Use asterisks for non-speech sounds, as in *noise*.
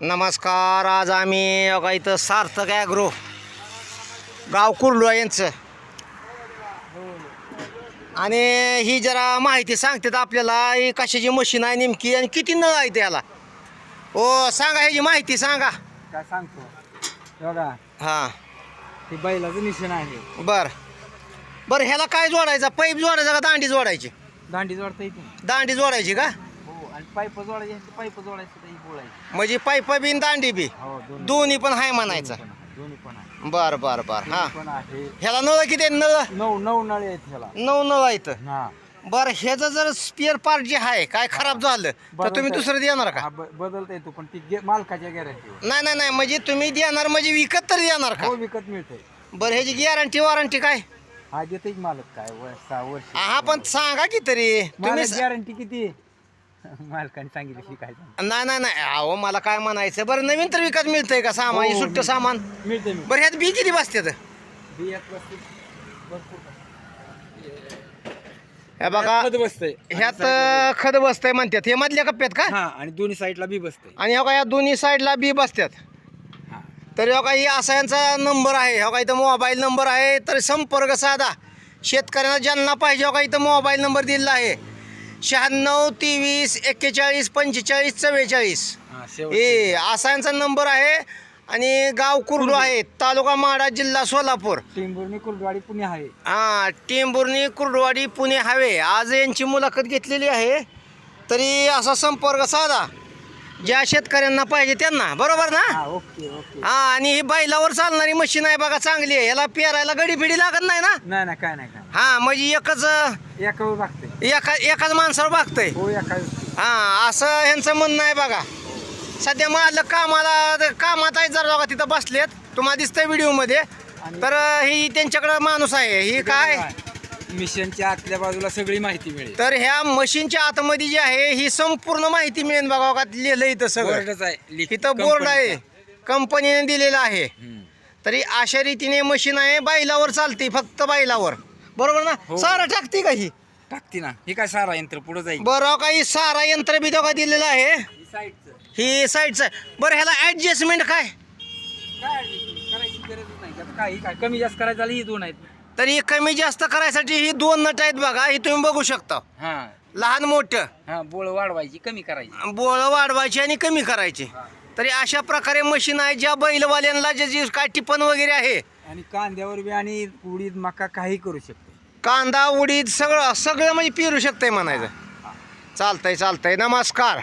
नमस्कार आज आम्ही बघा इथं सार्थक ॲग्रो गाव कुर्लू यांचं. आणि ही जरा माहिती सांगतात आपल्याला ही कशाची मशीन आहे नेमकी आणि किती नळ आहे त्याला हो सांगा ह्याची माहिती सांगा. काय सांगतो? बघा हां. ते बैलाचं निशाण आहे. बर. बरं ह्याला काय जोडायचा? पाईप जोडायचा का दांडी जोडायची? दांडी जोडता येते. दांडी जोडायची का? पाईप जोडायचे पाईप जोडायचं तर ही बोळायची म्हणजे पाईप बी आणि दांडी बी? हो दोन्ही दोन्ही पण आहे म्हणायचं. पण आहे, दोन्ही पण आहे. बर बर बर हां. दोन्ही पण आहे. ह्याला नळ किती आहे? नळ? नऊ नऊ नळे आहेत ह्याला. नऊ नळ आहेत. हा. बरं ह्याचं जर स्पेअर पार्ट जे आहे काय खराब झालं तर तुम्ही दुसरं देणार का? हा, ब- बदलता येतो पण ती गे- मालकाच्या गॅरंटी नाही नाही नाही म्हणजे तुम्ही देणार म्हणजे विकत तर देणार का? हो विकत मिळते बरं ह्याची गॅरंटी वॉरंटी काय? हा देते मालक काय सहा वर्ष. हा पण सांगा की तरी. तुम्ही गॅरंटी किती? *laughs* मालकाने सांगितलं सांग नाही नाही नाही. अहो मला काय म्हणायचं? बरं नवीन तर विकत मिळतंय का सामान? हो, हे सुट्ट मिळतंय. सामान? मिळते मिळते बरं ह्यात बी किती बसतात बियात बसते भरपूर हे बघा खत बसतंय. ह्यात अं, खत बसतंय म्हणतात हे मधल्या कप्प्यात का? हा आणि दोन्ही साईडला बी बसतंय. आणि हो का या दोन्ही साईडला बी बसतात हा. तर हो का ही असा यांचा नंबर आहे. हो का इथं मोबाईल नंबर आहे. तर संपर्क साधा. शेतकऱ्यांना ज्यांना पाहिजे हो का इथं मोबाईल नंबर दिलेला आहे. शहाण्णव तेवीस एक्केचाळीस पंचेचाळीस चव्वेचाळीस. हा शेवट ए असा यांचा नंबर आहे आणि गाव कुर्डू आहे. तालुका माडा जिल्हा सोलापूर. टेंभुर्णी कुलवाडी पुणे आहे. हां टेंभुर्णी कुर्डवाडी पुणे हायवे आज यांची मुलाखत घेतलेली आहे. तरी असा संपर्क साधा. ज्या शेतकऱ्यांना पाहिजे त्यांना बरोबर ना? हा ओके ओके. हा आणि ही बैलावर चालणारी मशीन आहे बघा चांगली आहे. याला पेरायला गडी फिडी लागत नाही ना? नाही नाही काय नाही काय हा म्हणजे एकच एकावर लागते एका एकाच माणसावर बघतंय हो एका हा असं ह्यांचं म्हणणं आहे बघा. सध्या मालक कामाला कामात आहे जर बघा तिथं बसलेत. तुम्हाला दिसतंय व्हिडिओमध्ये तर ही त्यांच्याकडं माणूस आहे. ही काय? मिशनच्या आतल्या बाजूला सगळी माहिती मिळेल. तर ह्या मशीनच्या आतमध्ये जी आहे ही संपूर्ण माहिती मिळेल बघा बघा लिहिलं इथं सगळं. बोर्डच आहे लिख- इथं बोर्ड आहे कंपनीचा. कंपनीने दिलेला आहे. हम्म. तरी अशा रीतीने मशीन आहे बैलावर चालते फक्त बैलावर. बरोबर ना? हो. सारा टाकते का ही? टाकते ना. हे काय सारा यंत्र पुढे जाईल. बरं काही सारा यंत्र बी का दिलेलं आहे? ही साईडचं. आहे. बरं ह्याला ऍडजस्टमेंट काय? काय करायची गरजच नाही. आता काय काय कमी जास्त करायचं झालं ही दोन आहेत. तरी कमी जास्त करायसाठी ही दोन नट आहेत बघा ही तुम्ही बघू शकता. हा. लहान मोठं. हा बोळ वाढवायची कमी करायची. बोळ वाढवायची आणि कमी करायची. तरी अशा प्रकारे मशीन आहे ज्या बैलवाल्यांना जे जे काय टिपण वगैरे आहे. आणि कांद्यावर बी आणि उडीद मका काही करू शकते. कांदा उडीद सगळं सगळं म्हणजे पेरू शकतंय म्हणायचं. चालतंय चालतंय. नमस्कार.